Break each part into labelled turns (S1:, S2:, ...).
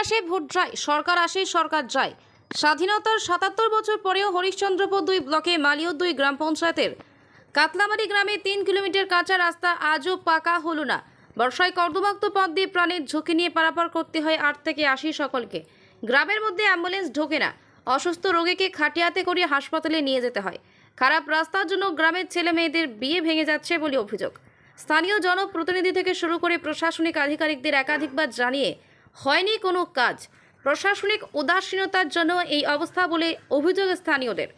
S1: আসে, ভোট যায়। সরকার আসে, সরকার যায়। স্বাধীনতার সাতাত্তর বছর পরেও হরিশ্চন্দ্রপুর দুই ব্লকে মালিয় দুই গ্রাম পঞ্চায়েতের। কাতলামারি গ্রামে তিন কিলোমিটার কাঁচা রাস্তা আজও পাকা হলো না। বর্ষায় কর্দমাক্ত পথ দিয়ে প্রাণের ঝুঁকি নিয়ে পারাপার করতে হয় আট থেকে আশি সকলকে। গ্রামের মধ্যে অ্যাম্বুলেন্স ঢোকে না। অসুস্থ রোগীকে খাটিয়াতে করে হাসপাতালে নিয়ে যেতে হয়। খারাপ রাস্তার জন্য গ্রামের ছেলে মেয়েদের বিয়ে ভেঙে যাচ্ছে বলে অভিযোগ। স্থানীয় জনপ্রতিনিধি থেকে শুরু করে প্রশাসনিক আধিকারিকদের একাধিকবার জানিয়ে হয়নি কোনো কাজ। প্রশাসনিক উদাসীনতার জন্য এই অবস্থা বলে অভিযোগ স্থানীয়দের।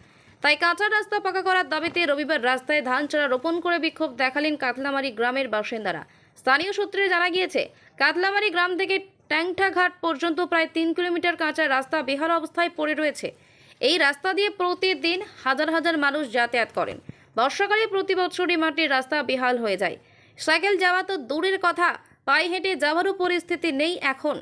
S1: তাই কাঁচা রাস্তা পাকা করার দাবিতে রবিবার রাস্তায় ধান চারা রোপণ করে বিক্ষোভ দেখালেন কাতলামারি গ্রামের বাসিন্দারা। স্থানীয় সূত্রে জানা গিয়েছে, কাতলামারি গ্রাম থেকে ট্যাংটা ঘাট পর্যন্ত প্রায় তিন কিলোমিটার কাঁচা রাস্তা বেহাল অবস্থায় পড়ে রয়েছে। এই রাস্তা দিয়ে প্রতিদিন হাজার হাজার মানুষ যাতায়াত করেন। বর্ষাকালে প্রতি বছরই মাটির রাস্তা বেহাল হয়ে যায়। সাইকেল যাওয়া তো দূরের কথা, পায়ে হেঁটে যাওয়ারও পরিস্থিতি নেই এখন।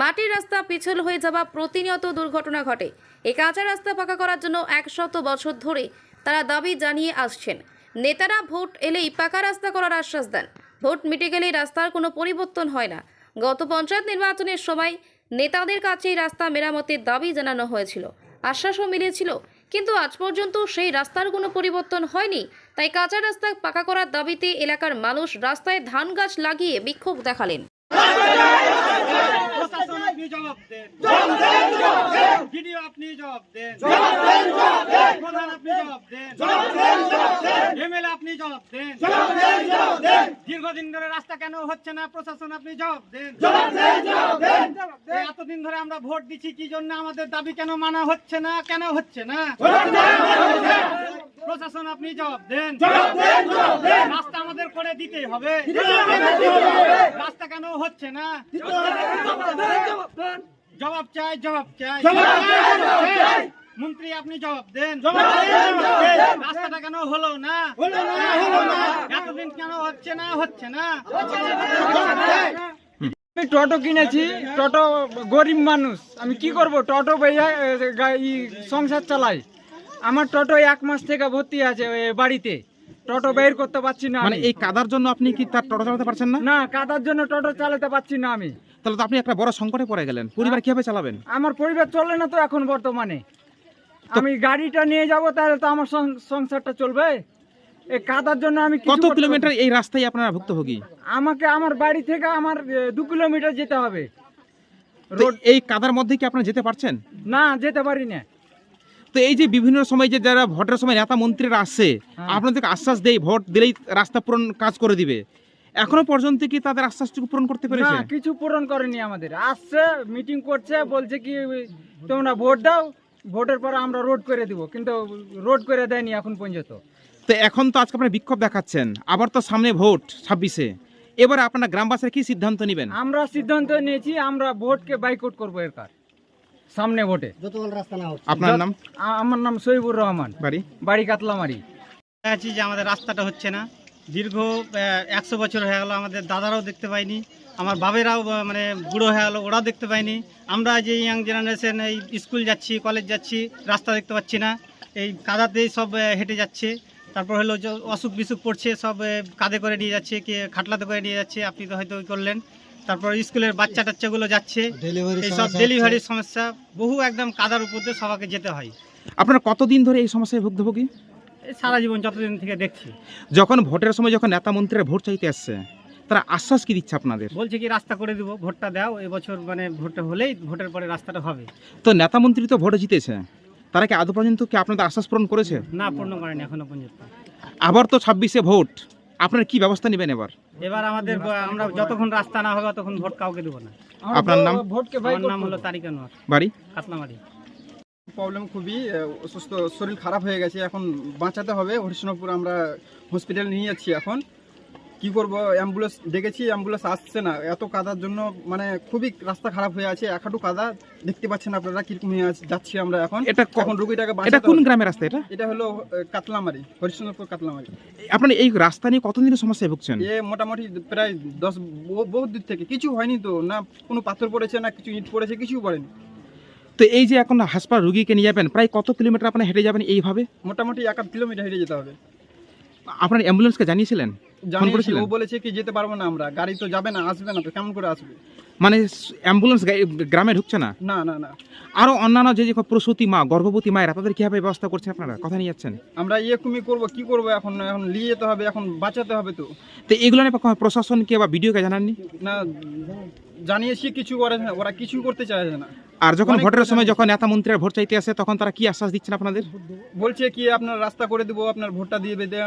S1: মাটির রাস্তা পিছল হয়ে যাওয়া প্রতিনিয়ত দুর্ঘটনা ঘটে। এই কাঁচা রাস্তা পাকা করার জন্য একশত বছর ধরে তারা দাবি জানিয়ে আসছেন। নেতারা ভোট এলেই পাকা রাস্তা করার আশ্বাস দেন। ভোট মিটে গেলেই রাস্তার কোনো পরিবর্তন হয় না। গত পঞ্চায়েত নির্বাচনের সময় নেতাদের কাছে এই রাস্তা মেরামতের দাবি জানানো হয়েছিল। আশ্বাসও মিলেছিল, কিন্তু আজ পর্যন্ত সেই রাস্তার কোনো পরিবর্তন হয়নি। তাই কাঁচা রাস্তা পাকা করার দাবিতে এলাকার মানুষ রাস্তায় ধান গাছ লাগিয়ে বিক্ষোভ দেখালেন।
S2: জবাব দেন ভিডিও আপনি জবাব দেন প্রধান আপনি জবাব দেন এমএলএ আপনি জবাব দেন দীর্ঘদিন ধরে রাস্তা কেন হচ্ছে না প্রশাসন আপনি জবাব দেন এতদিন ধরে আমরা ভোট দিচ্ছি কি জন্য আমাদের দাবি কেন মানা হচ্ছে না কেন হচ্ছে না প্রশাসন আপনি জবাব দেন রাস্তা আমাদের করে দিতেই হবে রাস্তা কেন হচ্ছে না জবাব চাই জবাব চাই। মন্ত্রী আপনি জবাব দেন। রাস্তাটা কেন হলো না? এতদিন কেন হচ্ছে না হচ্ছে না?
S3: আমি টোটো কিনেছি টোটো গরিব মানুষ। আমি কি করব? টোটো সংসার চালাই। আমার টোটো এক মাস থেকে ভর্তি আছে বাড়িতে। টোটো বের করতে পারছি না
S4: মানে এই কাদার জন্য আপনি কি তার টোটো চালাতে পারছেন না?
S3: না কাদার জন্য টোটো চালাতে পারছি না আমি।
S4: তাহলে তো আপনি একটা বড় সংকটে পড়ে গেলেন। পরিবার কীভাবে চালাবেন?
S3: আমার পরিবার চলে না তো এখন বর্তমানে। আমি গাড়িটা নিয়ে যাব তাহলে তো আমার সংসারটা চলবে। এই কাদার জন্য আমি
S4: কত কিলোমিটার এই রাস্তায় আপনারা ভুক্তভোগী?
S3: আমাকে আমার বাড়ি থেকে আমার দু কিলোমিটার যেতে হবে।
S4: তো এই কাদার মধ্যে কি আপনারা যেতে পারছেন?
S3: না যেতে পারি না।
S4: তো এই যে বিভিন্ন সময় যে যারা ভোটের সময় নেতা মন্ত্রীরা আসছে
S3: হ্যাঁ।
S4: আপনাদেরকে আশ্বাস দেয় ভোট দিলেই রাস্তা পূরণ কাজ করে দিবে। এখনও পর্যন্ত কি তাদের আশ্বাসটুকু পূরণ করতে পেরেছে?
S3: না কিছু পূরণ করেনি আমাদের। আসছে মিটিং করছে বলছে কি তোমরা ভোট দাও ভোটের পর আমরা রোড করে দিব। কিন্তু রোড করে দেয়নি এখন পর্যন্ত।
S4: তো এখন তো আজকে আপনারা বিক্ষোভ দেখাচ্ছেন। আবার তো সামনে ভোট ছাব্বিশে। এবারে আপনারা গ্রামবাসীরা কি সিদ্ধান্ত নেবেন?
S3: আমরা সিদ্ধান্ত নিয়েছি আমরা ভোটকে বাইকআউট করব এরকার সামনে ভোটে।
S4: আপনার নাম?
S3: আমার নাম সহিবুর রহমান।
S4: বাড়ি?
S3: বাড়ি কাতলামারি।
S2: আছি যে আমাদের রাস্তাটা হচ্ছে না। দীর্ঘ একশো বছর হয়ে গেল আমাদের দাদারাও দেখতে পাইনি আমার বাবেরাও মানে বুড়ো হয়ে গেলো ওরাও দেখতে পাইনি। আমরা যে ইয়াং জেনারেশন এই স্কুল যাচ্ছি কলেজ যাচ্ছি রাস্তা দেখতে পাচ্ছি না। এই কাদাতেই সব হেঁটে যাচ্ছে। তারপর হলো অসুখ বিসুখ পড়ছে সব কাঁধে করে নিয়ে যাচ্ছে কে খাটলাতে করে নিয়ে যাচ্ছে আপনি তো হয়তো করলেন। তারপর স্কুলের বাচ্চা টাচ্চাগুলো যাচ্ছে এই সব ডেলিভারির সমস্যা বহু একদম কাদার উপর দিয়ে সবাইকে যেতে হয়।
S4: আপনারা কতদিন ধরে এই সমস্যায় ভুক্তভোগী?
S2: সারা জীবন যতদিন থেকে দেখছি।
S4: যখন ভোটের সময় যখন নেতা মন্ত্রীরা ভোট চাইতে আসছে তারা আশ্বাস কি দিচ্ছে আপনাদের?
S2: বলছে কি রাস্তা করে দিব ভোটটা দাও এবছর মানে ভোটটা হলেই ভোটের পরে রাস্তাটা হবে।
S4: তো নেতা মন্ত্রী তো ভোটে জিতেছে। তারা কি আদৌ পর্যন্ত কি আপনাদের আশ্বাস পূরণ করেছে?
S2: না পূর্ণ করেনি এখনও পর্যন্ত।
S4: আবার তো ছাব্বিশে ভোট। আপনারা কি ব্যবস্থা নেবেন এবার?
S2: এবার আমাদের আমরা যতক্ষণ রাস্তা না হবে ততক্ষণ ভোট কাউকে দেবো না।
S4: আপনার নাম?
S3: ভোটকে
S2: আমার
S3: বাইকআউট
S2: নাম হলো। তারিক আনোয়ার।
S4: বাড়ি?
S2: কাতলামারি।
S5: প্রবলেম খুবই অসুস্থ শরীর খারাপ হয়ে গেছে এখন বাঁচাতে হবে। হরিশনপুর আমরা হসপিটাল নিয়ে যাচ্ছি এখন। কি করব? অ্যাম্বুলেন্স ডেকেছি অ্যাম্বুলেন্স আসছে না। এত কাদার জন্য মানে খুবই রাস্তা খারাপ হয়ে আছে। এক হাঁটু কাদা দেখতে পাচ্ছেন আপনারা কীরকম হয়ে যাচ্ছি আমরা এখন।
S4: এটা ক-
S5: এখন রুগীটাকে
S4: এটা কোন। গ্রামের রাস্তা এটা?
S5: এটা হলো কাতলামারি হরিশচন্দ্রপুর কাতলামারি।
S4: আপনারা এই রাস্তা নিয়ে কতদিনের সমস্যায় ভুগছেন?
S5: এ মোটামুটি প্রায় দশ বহু- বহুত দূর থেকে। কিছু হয়নি তো না কোনো পাথর পড়েছে না কিছু ইট পড়েছে কিছু পড়েনি।
S4: তো এই যে এখন হাসপাতাল রুগীকে নিয়ে যাবেন প্রায় কত কিলোমিটার আপনারা হেঁটে যাবেন এইভাবে?
S5: মোটামুটি এক আধ কিলোমিটার হেঁটে যেতে হবে।
S4: আপনার অ্যাম্বুলেন্সকে জানিয়েছিলেন?
S5: জানিয়েছি? ও বলেছে কি যেতে পারব না আমরা গাড়ি তো যাবে না আসবে না তো কেমন করে আসবে?
S4: মানে অ্যাম্বুলেন্স গ্রামে ঢুকছে না?
S5: না না না।
S4: আরও অন্যান্য যে যে প্রসূতি মা গর্ভবতী মায়েরা তাদের কীভাবে ব্যবস্থা করছেন আপনারা? কথা নিয়ে যাচ্ছেন
S5: আমরা ইয়ে কুমি করব কি করব এখন? এখন নিয়ে যেতে হবে এখন বাঁচাতে হবে তো।
S4: তো এগুলো নিয়ে প্রশাসনকে বা ভিডিওকে জানাননি?
S5: না। জানিয়েছি কিছু করে না ওরা কিছু করতে চাইছে না।
S4: আর যখন ভোটের সময় যখন নেতা মন্ত্রীরা ভোট চাইতে আসে তখন তারা কি আশ্বাস দিচ্ছেন আপনাদের?
S5: বলছে কি আপনার রাস্তা করে দেবো আপনার ভোটটা দিয়ে দেবে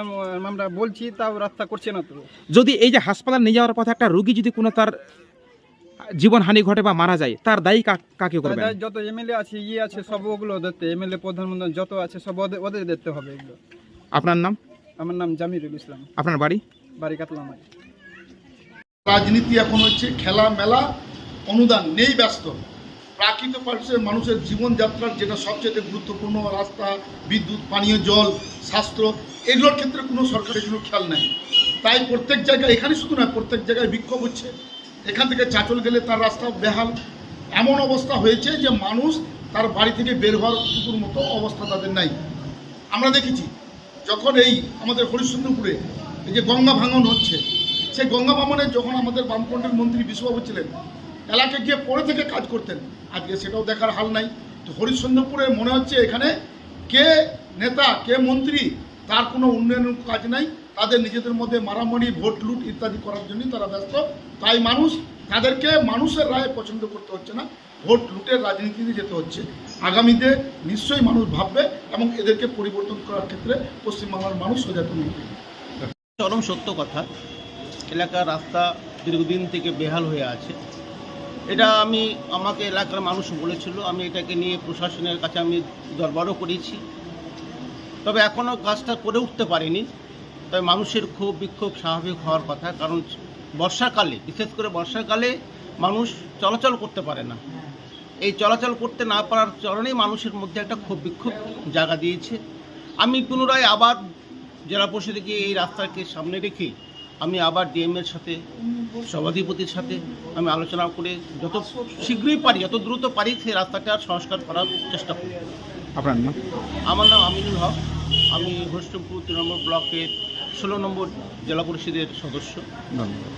S5: আমরা বলছি তাও রাস্তা করছে না তো।
S4: যদি এই যে হাসপাতাল নিয়ে যাওয়ার পথে একটা রোগী যদি কোনো তার জীবন হানি ঘটে বা মারা যায় তার দায়ী কাকে করবেন?
S5: তাই যত এমএলএ আছে ইয়ে আছে সব ওগুলো দেখতে এমএলএ প্রধানমন্ত্রী যত আছে সব ওদের ওদের দেখতে হবে এগুলো।
S4: আপনার নাম?
S5: আমার নাম জামিরুল ইসলাম।
S4: আপনার বাড়ি?
S5: বাড়ি কাতলামাই
S6: রাজনীতি এখন হচ্ছে খেলা, মেলা, অনুদান, নেই ব্যস্ত। প্রাকৃত পার্শ্বে মানুষের জীবনযাত্রার যেটা সবচেয়ে গুরুত্বপূর্ণ রাস্তা, বিদ্যুৎ, পানীয়, জল, স্বাস্থ্য, এগুলোর ক্ষেত্রে কোনো সরকারের কোনো খেয়াল নেই। তাই প্রত্যেক জায়গায়, এখানে শুধু নয়, প্রত্যেক জায়গায় বিক্ষোভ হচ্ছে। এখান থেকে চাচল গেলে তার রাস্তা বেহাল। এমন অবস্থা হয়েছে যে মানুষ তার বাড়ি থেকে বের হওয়ার কুকুর মতো অবস্থা তাদের নাই। আমরা দেখেছি, যখন এই আমাদের হরিশ্চন্দ্রপুরে এই যে গঙ্গা ভাঙন হচ্ছে সেই গঙ্গা ভাঙনে যখন আমাদের বামফ্রন্টের মন্ত্রী বিশ্ববাবু ছিলেন এলাকায় গিয়ে পরে থেকে কাজ করতেন। আজকে সেটাও দেখার হাল নাই। তো হরিশ্চন্দ্রপুরে মনে হচ্ছে এখানে কে নেতা, কে মন্ত্রী, তার কোনো উন্নয়নের কাজ নাই। তাদের নিজেদের মধ্যে মারামারি, ভোট লুট ইত্যাদি করার জন্যই তারা ব্যস্ত। তাই মানুষ, তাদেরকে মানুষের রায় পছন্দ করতে হচ্ছে না। ভোট লুটের রাজনীতিতে যেতে হচ্ছে। আগামীতে নিশ্চয়ই মানুষ ভাববে এবং এদেরকে পরিবর্তন করার ক্ষেত্রে পশ্চিমবাংলার মানুষ সচেতন হবে।
S7: চরম সত্য কথা। এলাকার রাস্তা দীর্ঘদিন থেকে বেহাল হয়ে আছে। এটা আমি, আমাকে এলাকার মানুষ বলেছিল, আমি এটাকে নিয়ে প্রশাসনের কাছে আমি দরবারও করেছি। তবে এখনও কাজটা করে উঠতে পারিনি। তবে মানুষের ক্ষোভ, বিক্ষোভ স্বাভাবিক হওয়ার কথা, কারণ বর্ষাকালে, বিশেষ করে বর্ষাকালে মানুষ চলাচল করতে পারে না। এই চলাচল করতে না পারার কারণেই মানুষের মধ্যে একটা ক্ষোভ, বিক্ষোভ জায়গা দিয়েছে। আমি পুনরায় আবার জেলা পরিষদে গিয়ে এই রাস্তাকে সামনে রেখে আমি আবার ডিএমের সাথে সভাধিপতির সাথে আমি আলোচনা করে যত শীঘ্রই পারি যত দ্রুত পারি সেই রাস্তাটা সংস্কার করার চেষ্টা করি
S4: আপনার নাম?
S7: আমার নাম আমিনুল হক। আমি হরিষ্টপুর তৃণমূল ব্লকের ষোলো নম্বর জেলা পরিষদের সদস্য।
S4: ধন্যবাদ।